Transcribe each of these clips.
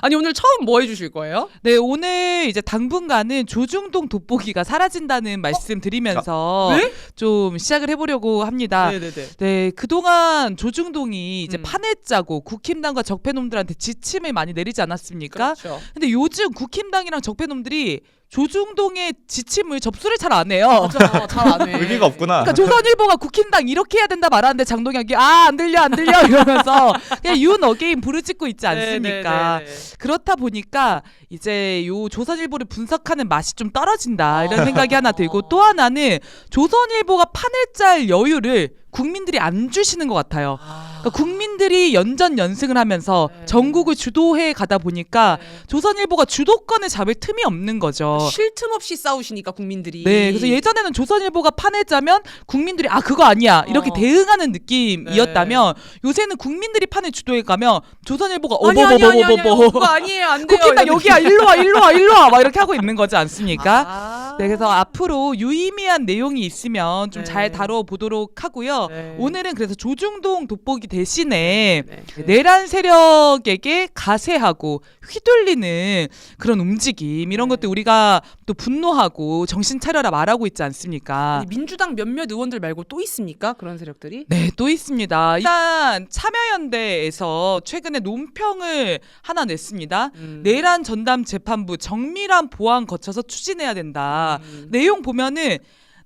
아니 오늘 처음 뭐 해주실 거예요? 네, 오늘 이제 당분간은 조중동 돋보기가 사라진다는 말씀 드리면서 네? 좀 시작을 해보려고 합니다. 네네네. 네, 그동안 조중동이 이제 음. 판에 짜고 국힘당과 적폐놈들한테 지침을 많이 내리지 않았습니까? 그렇죠. 근데 요즘 국힘당이랑 적폐놈들이 조중동의 지침을 접수를 잘 안 해요. 맞아, 잘안 해. 의미가 없구나. 그러니까 조선일보가 국힘당 이렇게 해야 된다 말하는데 장동혁이 아 안 들려 안 들려 이러면서 그냥 윤 어게인 부르짖고 있지 않습니까? 네 네네네. 그렇다 보니까 이제 요 조선일보를 분석하는 맛이 좀 떨어진다 이런 생각이 하나 들고 또 하나는 조선일보가 판을 짤 여유를 국민들이 안 주시는 것 같아요. 아, 그러니까 국민들이 연전 연승을 하면서 네. 전국을 주도해 가다 보니까 네. 조선일보가 주도권을 잡을 틈이 없는 거죠. 쉴 틈 없이 싸우시니까 국민들이. 네, 그래서 예전에는 조선일보가 판에 짜면 국민들이 아 그거 아니야 이렇게 어. 대응하는 느낌이었다면 요새는 국민들이 판을 주도해 가면 조선일보가 아니 아니 아니 아니 어버버버버버 그거 아니에요 안 돼요. 국힘당 이런 여기야. 일로 와 일로 와 일로 와막 이렇게 하고 있는 거지 않습니까? 아. 네, 그래서 앞으로 유의미한 내용이 있으면 좀 네. 잘 다뤄보도록 하고요. 네. 오늘은 그래서 조중동 돋보기 대신에 네. 내란 세력에게 가세하고 휘둘리는 그런 움직임 이런 네. 것들 우리가 또 분노하고 정신 차려라 말하고 있지 않습니까? 아니, 민주당 몇몇 의원들 말고 또 있습니까? 그런 세력들이? 네, 또 있습니다. 일단 참여연대에서 최근에 논평을 하나 냈습니다. 음. 내란 전담 재판부 정밀한 보안 거쳐서 추진해야 된다. 음. 내용 보면은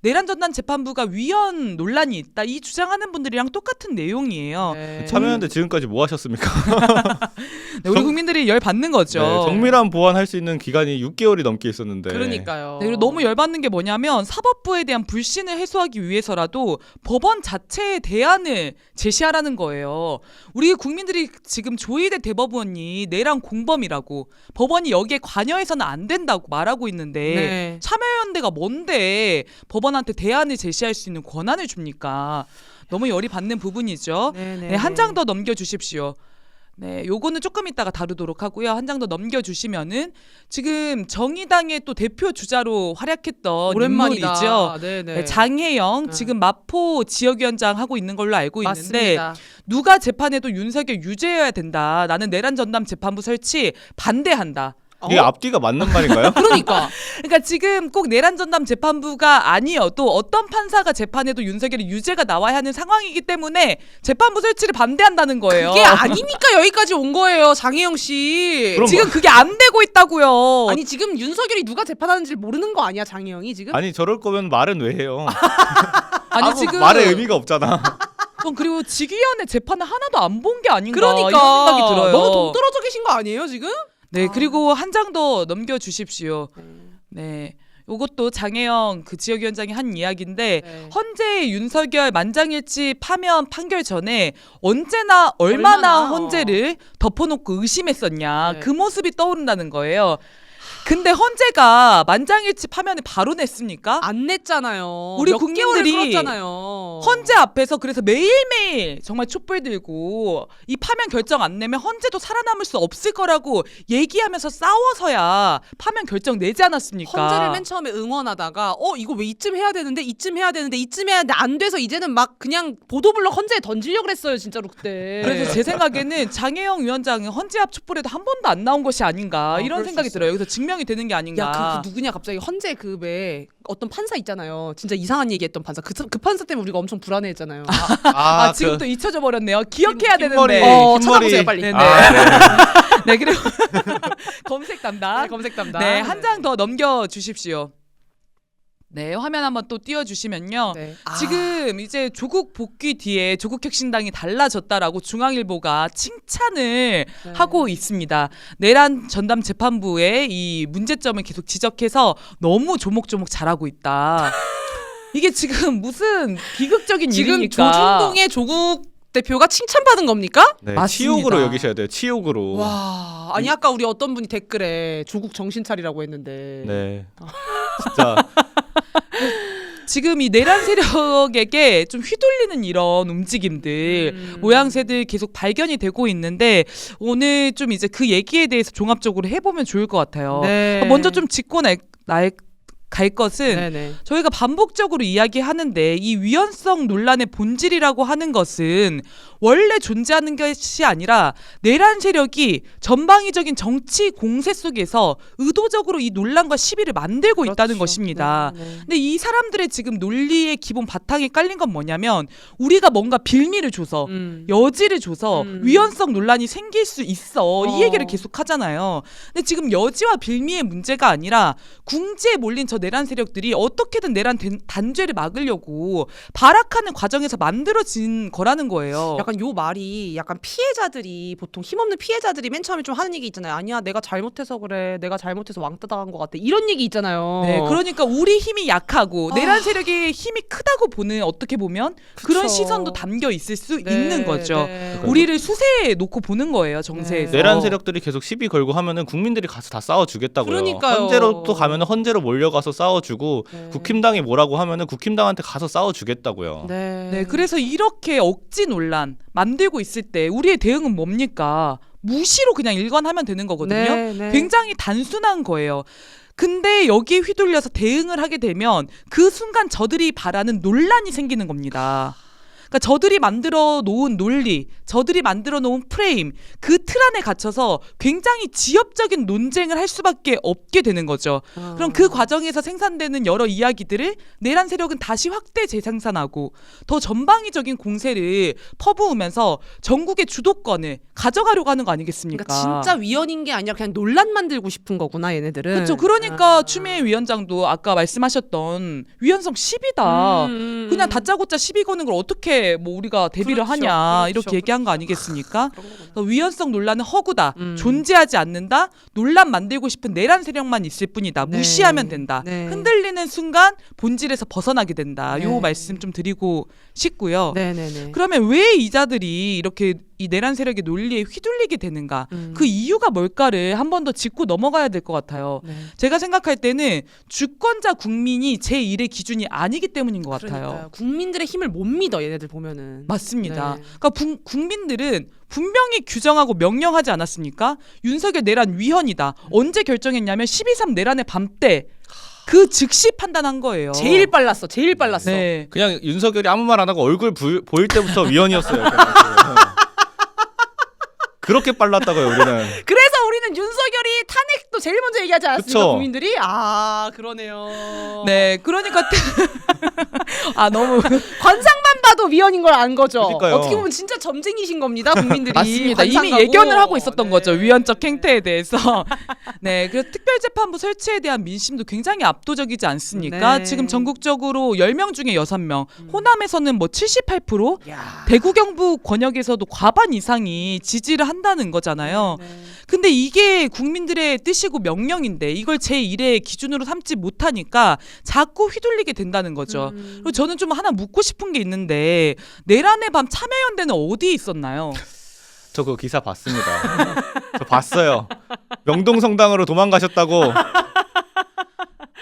내란 전담 재판부가 위헌 논란이 있다. 이 주장하는 분들이랑 똑같은 내용이에요. 네. 참여연대 지금까지 뭐 하셨습니까? 네, 우리 정- 국민들이 열 받는 거죠. 네, 정밀한 보완할 수 있는 기간이 6개월이 넘게 있었는데. 그러니까요. 네, 그리고 너무 열받는 게 뭐냐면 사법부에 대한 불신을 해소하기 위해서라도 법원 자체의 대안을 제시하라는 거예요. 우리 국민들이 지금 조희대 대법원이 내란 공범이라고 법원이 여기에 관여해서는 안 된다고 말하고 있는데 네. 참여연대가 뭔데 법원 한테 대안을 제시할 수 있는 권한을 줍니까? 너무 열이 받는 부분이죠. 네, 한 장 더 넘겨 주십시오. 네, 요거는 조금 이따가 다루도록 하고요. 한 장 더 넘겨 주시면은 지금 정의당의 또 대표 주자로 활약했던 오랜만이다. 인물이죠. 네네. 네, 장혜영 음. 지금 마포 지역위원장 하고 있는 걸로 알고 있는데 맞습니다. 누가 재판해도 윤석열 유죄여야 된다. 나는 내란 전담 재판부 설치 반대한다. 이게 어? 앞뒤가 맞는 말인가요? 그러니까 그러니까 지금 꼭 내란 전담 재판부가 아니어도 어떤 판사가 재판해도 윤석열이 유죄가 나와야 하는 상황이기 때문에 재판부 설치를 반대한다는 거예요. 그게 아니니까 여기까지 온 거예요, 장혜영 씨. 그럼 지금 그게 안 되고 있다고요. 아니 지금 윤석열이 누가 재판하는지 모르는 거 아니야, 장혜영이 지금? 아니 저럴 거면 말은 왜 해요? 아니, 아무 지금 말의 의미가 없잖아. 그럼 그리고 직위원회 재판을 하나도 안 본 게 아닌가 그러니까 이런 생각이 들어요. 너무 동떨어져 계신 거 아니에요, 지금? 네 아. 그리고 한 장 더 넘겨 주십시오. 네. 요것도 장혜영 그 지역위원장이 한 이야기인데 네. 헌재 윤석열 만장일치 파면 판결 전에 언제나 얼마나, 얼마나, 헌재를 덮어놓고 의심했었냐 네. 그 모습이 떠오른다는 거예요. 근데 헌재가 만장일치 파면을 바로 냈습니까? 안 냈잖아요. 우리 몇 국민들이 끌었잖아요. 헌재 앞에서 그래서 매일매일 정말 촛불 들고 이 파면 결정 안 내면 헌재도 살아남을 수 없을 거라고 얘기하면서 싸워서야 파면 결정 내지 않았습니까? 헌재를 맨 처음에 응원하다가 어 이거 왜 이쯤 해야 되는데 이쯤 해야 되는데 이쯤 해야 되는데 안 돼서 이제는 막 그냥 보도블럭 헌재에 던지려고 그랬어요 진짜로 그때. 그래서 제 생각에는 장혜영 위원장은 헌재 앞 촛불에도 한 번도 안 나온 것이 아닌가 아, 이런 그럴 수 생각이 있어요. 들어요. 그래서 증명 이 되는 게 아닌가. 야, 그, 그 누구냐 갑자기 헌재 그왜 어떤 판사 있잖아요. 진짜 이상한 얘기했던 판사. 그, 그 판사 때문에 우리가 엄청 불안해했잖아요. 아, 그 지금 또 잊혀져 버렸네요. 기억해야 흰 머리. 되는데. 어, 흰 머리. 찾아보세요 빨리. 네네. 아, 네. 네, 그리고 검색 담당. 네, 검색 담당. 네, 한 장 더 넘겨 주십시오. 네, 화면 한번 또 띄워 주시면요. 네. 아, 지금 이제 조국 복귀 뒤에 조국 혁신당이 달라졌다라고 중앙일보가 칭찬을 네. 하고 있습니다. 내란 전담 재판부의 이 문제점을 계속 지적해서 너무 조목조목 잘하고 있다. 이게 지금 무슨 비극적인 지금 일입니까? 조중동의 조국 대표가 칭찬받은 겁니까? 네, 맞습니다. 치욕으로 여기셔야 돼요. 치욕으로. 와, 아니 아까 우리 어떤 분이 댓글에 조국 정신 차리라고 했는데. 네. 진짜 지금 이 내란 세력에게 좀 휘둘리는 이런 움직임들 음. 모양새들 계속 발견이 되고 있는데 오늘 좀 이제 그 얘기에 대해서 종합적으로 해보면 좋을 것 같아요. 네. 먼저 좀 짚고 날, 날 갈 것은 네네. 저희가 반복적으로 이야기하는데 이 위헌성 논란의 본질이라고 하는 것은 원래 존재하는 것이 아니라 내란 세력이 전방위적인 정치 공세 속에서 의도적으로 이 논란과 시비를 만들고 있다는 그렇죠. 것입니다. 네, 네. 근데 이 사람들의 지금 논리의 기본 바탕에 깔린 건 뭐냐면 우리가 뭔가 빌미를 줘서 음. 여지를 줘서 음. 위헌성 논란이 생길 수 있어 어. 이 얘기를 계속 하잖아요. 근데 지금 여지와 빌미의 문제가 아니라 궁지에 몰린 저 내란 세력들이 어떻게든 내란 된- 단죄를 막으려고 발악하는 과정에서 만들어진 거라는 거예요. 약간 요 말이 약간 피해자들이 보통 힘없는 피해자들이 맨 처음에 좀 하는 얘기 있잖아요. 아니야 내가 잘못해서 그래. 내가 잘못해서 왕따 당한 것 같아. 이런 얘기 있잖아요. 네, 그러니까 우리 힘이 약하고 아. 내란 세력의 힘이 크다고 보는 어떻게 보면 그런 그쵸. 시선도 담겨 있을 수 네, 있는 거죠. 네. 우리를 수세에 놓고 보는 거예요 정세에서. 네. 내란 세력들이 계속 시비 걸고 하면은 국민들이 가서 다 싸워주겠다고요. 그러니까요. 헌재로 또 가면은 헌재로 몰려가서 싸워주고 네. 국힘당이 뭐라고 하면은 국힘당한테 가서 싸워주겠다고요. 네. 네, 그래서 이렇게 억지 논란 만들고 있을 때 우리의 대응은 뭡니까? 무시로 그냥 일관하면 되는 거거든요. 네, 네. 굉장히 단순한 거예요. 근데 여기에 휘둘려서 대응을 하게 되면 그 순간 저들이 바라는 논란이 생기는 겁니다. 그러니까 저들이 만들어 놓은 논리, 저들이 만들어 놓은 프레임, 그 틀 안에 갇혀서 굉장히 지엽적인 논쟁을 할 수밖에 없게 되는 거죠. 어. 그럼 그 과정에서 생산되는 여러 이야기들을 내란 세력은 다시 확대 재생산하고 더 전방위적인 공세를 퍼부으면서 전국의 주도권을 가져가려고 하는 거 아니겠습니까? 그러니까 진짜 위헌인 게 아니라 그냥 논란 만들고 싶은 거구나 얘네들은. 그렇죠. 그러니까 아. 추미애 위원장도 아까 말씀하셨던 위헌성 10이다. 음, 음, 그냥 음. 다짜고짜 시비 거는 걸 어떻게 뭐 우리가 대비를 그렇죠. 하냐 그렇죠. 이렇게 얘기한 거 아니겠습니까? 거구나. 그래서 위헌성 논란은 허구다. 음. 존재하지 않는다. 논란 만들고 싶은 내란 세력만 있을 뿐이다. 네. 무시하면 된다. 네. 흔들리는 순간 본질에서 벗어나게 된다. 네. 요 말씀 좀 드리고 싶고요. 네 네 네. 그러면 왜 이자들이 이렇게 이 내란 세력의 논리에 휘둘리게 되는가? 음. 그 이유가 뭘까를 한 번 더 짚고 넘어가야 될 것 같아요. 네. 제가 생각할 때는 주권자 국민이 제 일의 기준이 아니기 때문인 것 같아요. 그러니까요. 국민들의 힘을 못 믿어 얘네들 보면은. 맞습니다. 네. 그러니까 부- 국민들은 분명히 규정하고 명령하지 않았습니까? 윤석열 내란 위헌이다. 언제 결정했냐면 12.3 내란의 밤때 그 즉시 판단한 거예요. 제일 빨랐어. 제일 빨랐어. 네. 그냥 윤석열이 아무 말 안 하고 얼굴 부, 보일 때부터 위헌이었어요. 그냥. 그렇게 빨랐다고요 우리는. 그래서 우리는 윤석열이 탄핵도 제일 먼저 얘기하지 않았습니까? 그쵸. 국민들이 아 그러네요. 네, 그러니까 아 너무 관상만 봐도 위헌인 걸 안 거죠. 그러니까요. 어떻게 보면 진짜 점쟁이신 겁니다, 국민들이. 맞습니다. 이미 관상가고. 예견을 하고 있었던 네. 거죠. 위헌적 행태에 대해서. 네, 그래서 특별재판부 설치에 대한 민심도 굉장히 압도적이지 않습니까? 네. 지금 전국적으로 10명 중에 6명, 음. 호남에서는 뭐 78%, 야. 대구 경북 권역에서도 과반 이상이 지지를 한다는 거잖아요. 네. 근데 이게 국민들의 뜻이고 명령인데 이걸 제 일의 기준으로 삼지 못하니까 자꾸 휘둘리게 된다는 거죠. 음. 그리고 저는 좀 하나 묻고 싶은 게 있는데 내란의 밤 참여연대는 어디에 있었나요? 저 그 기사 봤습니다. 저 봤어요. 명동 성당으로 도망가셨다고.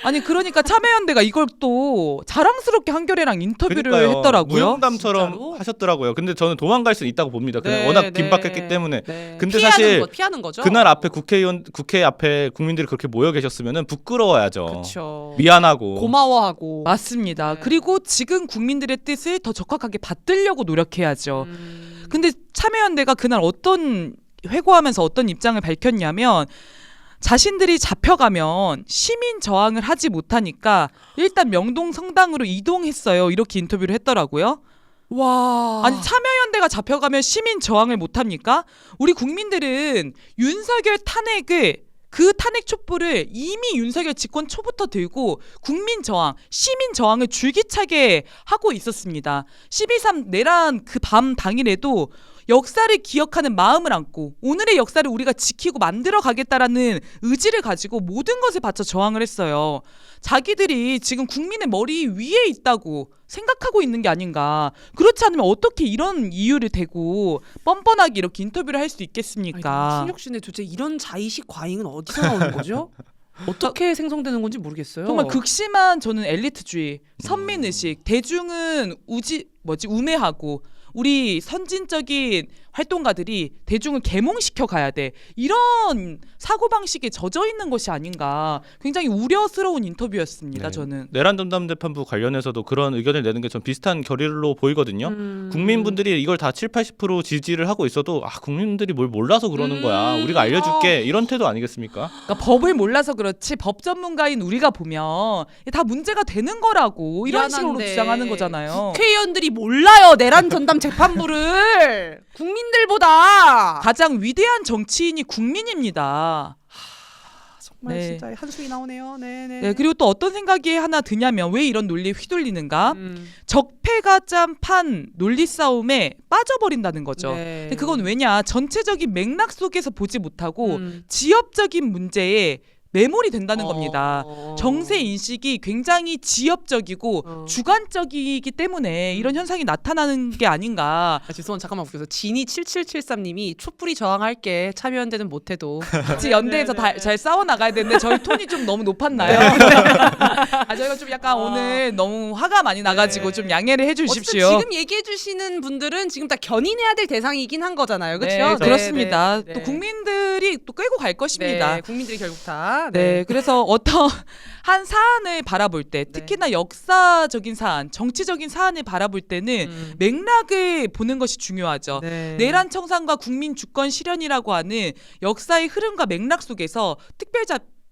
아니 그러니까 참여연대가 이걸 또 자랑스럽게 한겨레랑 인터뷰를 그러니까요. 했더라고요. 무용담처럼 진짜로? 하셨더라고요. 근데 저는 도망갈 수 있다고 봅니다. 그냥 네, 워낙 네. 긴박했기 때문에. 네. 근데 피하는 사실 거, 피하는 거죠. 그날 앞에 국회의원 국회 앞에 국민들이 그렇게 모여 계셨으면은 부끄러워야죠. 그렇죠. 미안하고. 고마워하고. 맞습니다. 네. 그리고 지금 국민들의 뜻을 더 적확하게 받들려고 노력해야죠. 음. 근데 참여연대가 그날 어떤 회고하면서 어떤 입장을 밝혔냐면 자신들이 잡혀가면 시민 저항을 하지 못하니까 일단 명동 성당으로 이동했어요. 이렇게 인터뷰를 했더라고요. 와. 아니 참여연대가 잡혀가면 시민 저항을 못 합니까? 우리 국민들은 윤석열 탄핵을 그 탄핵 촛불을 이미 윤석열 집권 초부터 들고 국민 저항, 시민 저항을 줄기차게 하고 있었습니다. 12.3 내란 그 밤 당일에도 역사를 기억하는 마음을 안고 오늘의 역사를 우리가 지키고 만들어 가겠다라는 의지를 가지고 모든 것을 바쳐 저항을 했어요. 자기들이 지금 국민의 머리 위에 있다고 생각하고 있는 게 아닌가. 그렇지 않으면 어떻게 이런 이유를 대고 뻔뻔하게 이렇게 인터뷰를 할 수 있겠습니까? 신혁신의 도대체 이런 자의식 과잉은 어디서 나오는 거죠? 어떻게 생성되는 건지 모르겠어요. 정말 극심한 저는 엘리트주의, 선민의식, 대중은 우지 뭐지 우매하고 우리 선진적인 활동가들이 대중을 계몽시켜 가야 돼. 이런 사고 방식에 젖어 있는 것이 아닌가. 굉장히 우려스러운 인터뷰였습니다. 네. 저는. 내란 전담 재판부 관련해서도 그런 의견을 내는 게좀 비슷한 결의로 보이거든요. 음. 국민분들이 이걸 다 7, 80% 지지를 하고 있어도 아 국민들이 뭘 몰라서 그러는 거야. 음. 우리가 알려 줄게 이런 태도 아니겠습니까? 그러니까 법을 몰라서 그렇지 법 전문가인 우리가 보면 다 문제가 되는 거라고 이런 식으로 미안한데 주장하는 거잖아요. 국회의원들이 몰라요 내란 전담 재판부를 국민들보다 가장 위대한 정치인이 국민입니다. 정말 네. 진짜 한숨이 나오네요. 네네. 네, 그리고 또 어떤 생각이 하나 드냐면 왜 이런 논리에 휘둘리는가? 음. 적폐가 짠판 논리 싸움에 빠져버린다는 거죠. 네. 근데 그건 왜냐? 전체적인 맥락 속에서 보지 못하고 음. 지역적인 문제에 매몰이 된다는 겁니다. 어. 정세 인식이 굉장히 지역적이고 어. 주관적이기 때문에 이런 현상이 나타나는 게 아닌가. 아, 죄송한 잠깐만 웃겨서 진이 7773님이 촛불이 저항할게 참여연대는 못해도 같이 연대에서 다, 잘 싸워 나가야 되는데 저희 톤이 좀 너무 높았나요? 아 저희가 좀 약간 아. 오늘 너무 화가 많이 나가지고 네. 좀 양해를 어쨌든 해주십시오. 지금 얘기해 주시는 분들은 지금 다 견인해야 될 대상이긴 한 거잖아요. 그렇죠? 네, 그렇습니다. 네, 또 네. 국민들이 또 끌고 갈 것입니다. 네, 국민들이 결국 다 네, 그래서 어떤 한 사안을 바라볼 때, 네. 특히나 역사적인 사안, 정치적인 사안을 바라볼 때는 음. 맥락을 보는 것이 중요하죠. 네. 내란 청산과 국민 주권 실현이라고 하는 역사의 흐름과 맥락 속에서 특별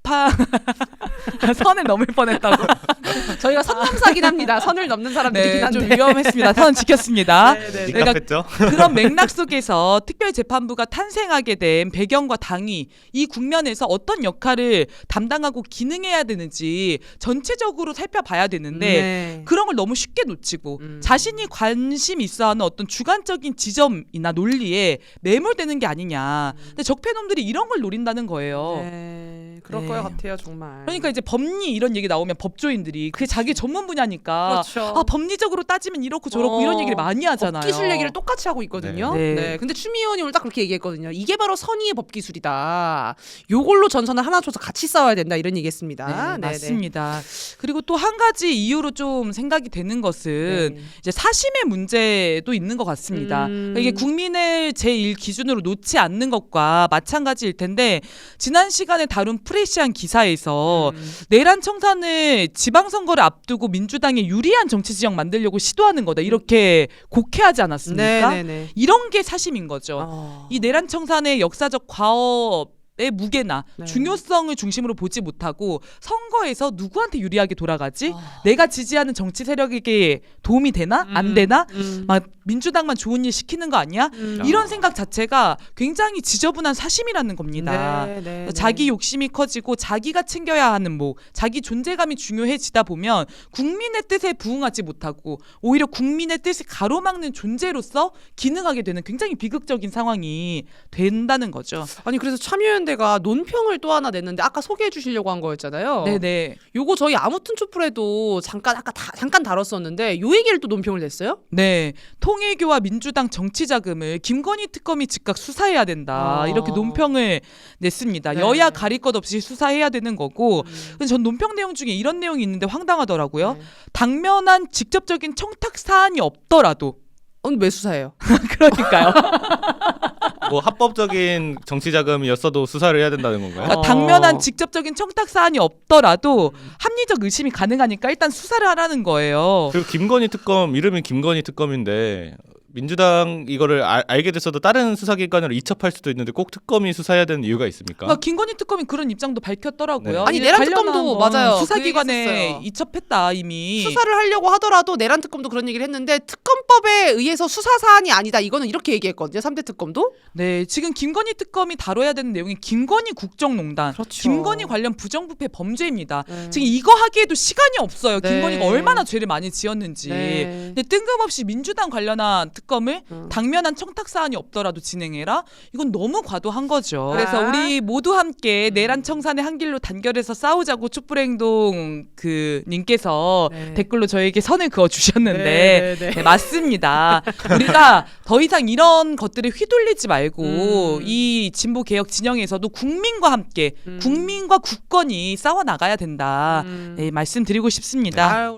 재판 선을 넘을 뻔했다고. 저희가 선 넘사긴 합니다. 선을 넘는 사람들이긴 네, 한데 좀 위험했습니다. 선 지켰습니다. 네, 네, 네. 내가- nik합했죠. 그런 맥락 속에서 특별재판부가 탄생하게 된 배경과 당이 이 국면에서 어떤 역할을 담당하고 기능해야 되는지 전체적으로 살펴봐야 되는데 네. 그런 걸 너무 쉽게 놓치고 음. 자신이 관심 있어하는 어떤 주관적인 지점이나 논리에 매몰되는 게 아니냐. 근데 적폐놈들이 이런 걸 노린다는 거예요. 네, 그럴 네. 것 같아요, 정말. 그러니까 이제 법리 이런 얘기 나오면 법조인들이 그게 자기 전문 분야니까 그렇죠. 아 법리적으로 따지면 이렇고 저렇고 어, 이런 얘기를 많이 하잖아요. 법기술 얘기를 똑같이 하고 있거든요. 네. 네. 네. 근데 추미 의원이 오늘 딱 그렇게 얘기했거든요. 이게 바로 선의의 법기술이다. 요걸로 전선을 하나 줘서 같이 싸워야 된다 이런 얘기했습니다. 네, 네, 네. 맞습니다. 그리고 또 한 가지 이유로 좀 생각이 되는 것은 네. 이제 사심의 문제도 있는 것 같습니다. 음. 그러니까 이게 국민을 제1 기준으로 놓지 않는 것과 마찬가지일 텐데 지난 시간에 다룬 프레시 한 기사에서 음. 내란 청산을 지방선거를 앞두고 민주당에 유리한 정치 지형 만들려고 시도하는 거다 이렇게 곡해하지 않았습니까? 네, 네, 네. 이런 게 사심인 거죠. 어. 이 내란 청산의 역사적 과업의 무게나 네. 중요성을 중심으로 보지 못하고 선거에서 누구한테 유리하게 돌아가지? 어. 내가 지지하는 정치 세력에게 도움이 되나? 안 음, 되나? 음. 막 민주당만 좋은 일 시키는 거 아니야? 음. 이런 생각 자체가 굉장히 지저분한 사심이라는 겁니다. 네, 네, 네. 자기 욕심이 커지고 자기가 챙겨야 하는 목, 자기 존재감이 중요해지다 보면 국민의 뜻에 부응하지 못하고 오히려 국민의 뜻을 가로막는 존재로서 기능하게 되는 굉장히 비극적인 상황이 된다는 거죠. 아니 그래서 참여연 대가 논평을 또 하나 냈는데 아까 소개해 주시려고 한 거였잖아요. 네네. 요거 저희 아무튼 촛불에도 잠깐 아까 다, 잠깐 다뤘었는데 요 얘기를 또 논평을 냈어요? 네. 통일교와 민주당 정치 자금을 김건희 특검이 즉각 수사해야 된다. 아. 이렇게 논평을 냈습니다. 네. 여야 가릴 것 없이 수사해야 되는 거고. 음. 근데 전 논평 내용 중에 이런 내용이 있는데 황당하더라고요. 네. 당면한 직접적인 청탁 사안이 없더라도 오늘 왜 수사해요? 그러니까요. 뭐 합법적인 정치 자금이었어도 수사를 해야 된다는 건가요? 그러니까 어. 당면한 직접적인 청탁 사안이 없더라도 합리적 의심이 가능하니까 일단 수사를 하라는 거예요. 그리고 김건희 특검 이름이 김건희 특검인데 민주당 이거를 알, 알게 됐어도 다른 수사기관으로 이첩할 수도 있는데 꼭 특검이 수사해야 되는 이유가 있습니까? 그러니까 김건희 특검이 그런 입장도 밝혔더라고요. 네. 아니, 이 내란 특검도 건 맞아요. 그 수사기관에 얘기했었어요. 이첩했다 이미. 수사를 하려고 하더라도 내란 특검도 그런 얘기를 했는데 특검법에 의해서 수사 사안이 아니다. 이거는 이렇게 얘기했거든요. 3대 특검도. 네, 지금 김건희 특검이 다뤄야 되는 내용이 김건희 국정농단, 그렇죠. 김건희 관련 부정부패 범죄입니다. 네. 지금 이거 하기에도 시간이 없어요. 네. 김건희가 얼마나 죄를 많이 지었는지. 네. 근데 뜬금없이 민주당 관련한 특검을 음. 당면한 청탁 사안이 없더라도 진행해라. 이건 너무 과도한 거죠. 아. 그래서 우리 모두 함께 내란 청산의 한 길로 단결해서 싸우자고 촛불 행동 그 님께서 네. 댓글로 저에게 선을 그어 주셨는데 네, 네, 네. 네, 맞습니다. 우리가 더 이상 이런 것들에 휘둘리지 말고 음. 이 진보 개혁 진영에서도 국민과 함께 음. 국민과 국권이 싸워 나가야 된다. 음. 네, 말씀드리고 싶습니다. 아유,